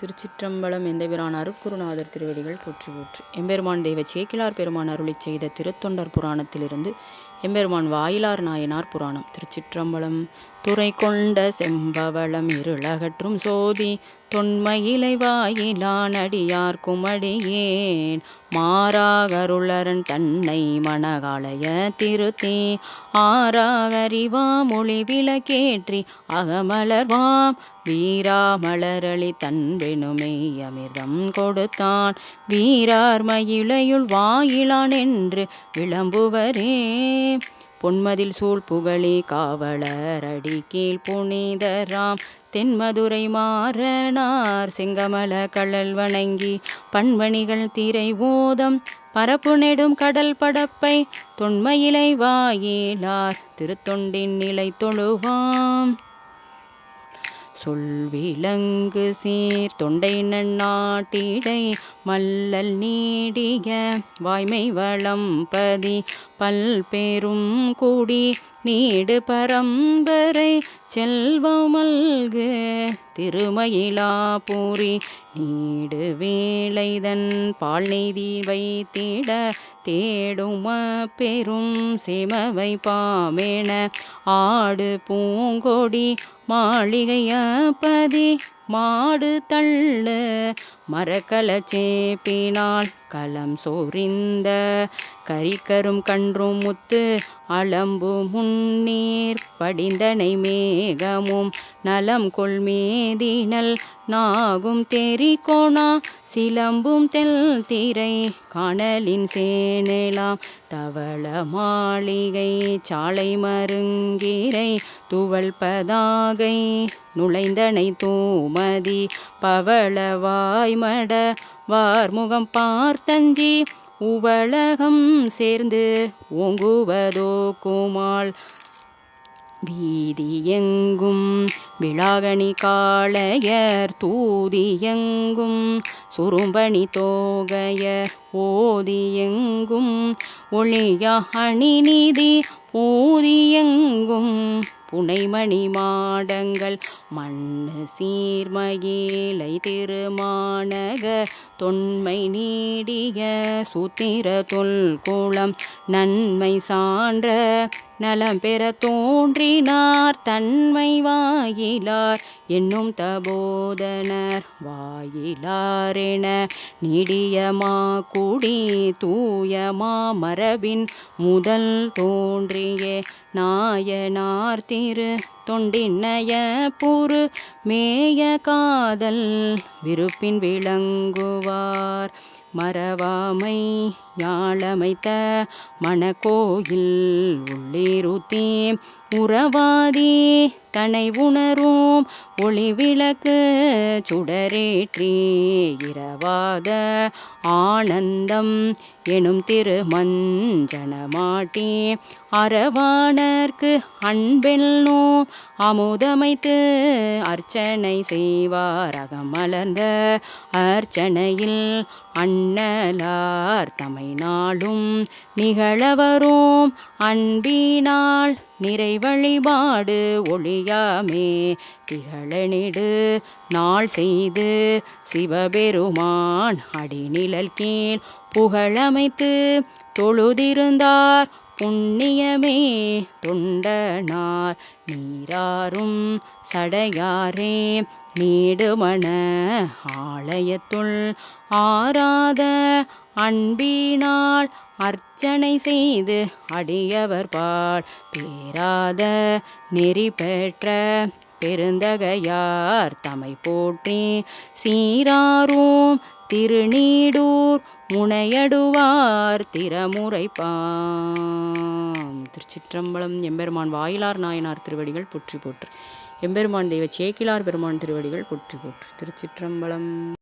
திருச்சிற்றம்பலம் எந்தபிரான் அருக்குருநாதர் திருவடிகள் போற்றி போற்று. எம்பெருமான் தெய்வ சேக்கிழார் பெருமான் அருளி செய்த திருத்தொண்டர் புராணத்திலிருந்து எம்பெருமான் வாயிலார் நாயனார் புராணம். திருச்சிற்றம்பலம் துறை கொண்ட செம்பவளம் இருளகற்றும் சோதி தொன்மயிலை வாயிலான் அடியார் குமடியேன். மாறாகருளரன் தன்னை மணகாலய திருத்தி ஆறாகறிவா மொழி விளக்கேற்றி அகமலர்வாம் வீரா மலரளி தன்பெனுமை அமிர்தம் கொடுத்தான். வீரார் மயிலையுள் வாயிலான் என்று விளம்புவரே. பொன்மதில் சூழ் புகழே காவலரடி கீழ் புனிதராம். தென்மதுரை மாறனார் செங்கமல கழல் வணங்கி பண்பணிகள் திரை ஓதம். பரப்பு நெடும் கடல் படப்பை தொன்மையிலை வாயிலார். திருத்தொண்டின் நிலை தொழுவாம். சொல்விலங்கு சீர் தொண்டை நன்னாட்டிடை. மல்லல் நீடிய வாய்மை வளம்பதி பல்பெரும் கூடி நீடு பரம்பரை செல்வமல்கு திருமயிலாபுரி நீடு வேலைதன் பால் நெய்தி வைத்திட தேடும் பெரும் சிமவை பாமென. ஆடு பூங்கொடி மாளிகையபதி மாடு தள்ளு மரக்கல சேப்பினால் களம் சோரிந்த கரிக்கரும் கன்றும் முத்து அளம்பு முன்னீர் படிந்தனை மேகமும் நலம் கொள்மேதினல் நாகும் தெரிகோணா சிலம்பும் தெல் திரை காணலின் சேனலாம். தவள மாளிகை சாலை மருங்கிரை துவள் பதாகை நுழைந்தனை தூமதி பவளவாய்மட வார்முகம் பார்த்தஞ்சி உவலகம் சேர்ந்து ஓங்குவதோ குமாள் வீதியெங்கும் விளாகணி காளையர் தூதியெங்கும் சுரும்பணி தோகையர் ஓதியெங்கும் ஒளியா அணி ஊதியெங்கும் புனைமணி மாடங்கள் மண்ணு சீர்மயிலை திருமானக தொன்மை நீடிய சூத்திர தொல்குளம் நன்மை சான்ற நலம் பெற தோன்றினார் தன்மை வாயிலார் என்னும் தபோதனர் வாயிலாரென நீடியமா குடி தூயமா மரபின் முதல் தோன்றிய நாயனார் திரு தொண்டின்னய புரு மேய காதல் விருப்பின் விளங்குவ மறவாமை. யாழமைத்த மணக்கோயில் உள்ளிருத்தி உறவாதி தனை உணரும் ஒளிவிளக்கு சுடரேற்றி இரவாத ஆனந்தம் எனும் திருமஞ்சனமாட்டி அறவாணர்க்கு அன்பெல்லோ அமுதமைத்து அர்ச்சனை செய்வார் அகமலர்ந்த அர்ச்சனையில் அண்ணலார் தமை நாளும் நிகழவரும். அன்பினால் நிறை வழிபாடு ஒளியாமே திகழனிடு நாள் செய்து சிவபெருமான் அடிநிழல் கீழ் புகழமைத்து தொழுதிருந்தார். புண்ணியமே தொண்டனார். நீராறும் சடையாரே நீடுமண ஆலயத்துள் ஆராத அன்பினால் அர்ச்சனை செய்து அடியவர் பால். பேராத நெறி பெற்ற பெருந்தகையார் தமை போற்றி. சீராரும் திருநீடூர் முனையடுவார் திறமுறைப்பாம் திருச்சிற்றம்பலம் எம்பெருமான் வாயிலார் நாயனார் திருவடிகள் போற்றி போற்று. எம்பெருமான் தெய்வ சேக்கிலார் பெருமான் திருவடிகள் போற்றி போற்று. திருச்சிற்றம்பலம்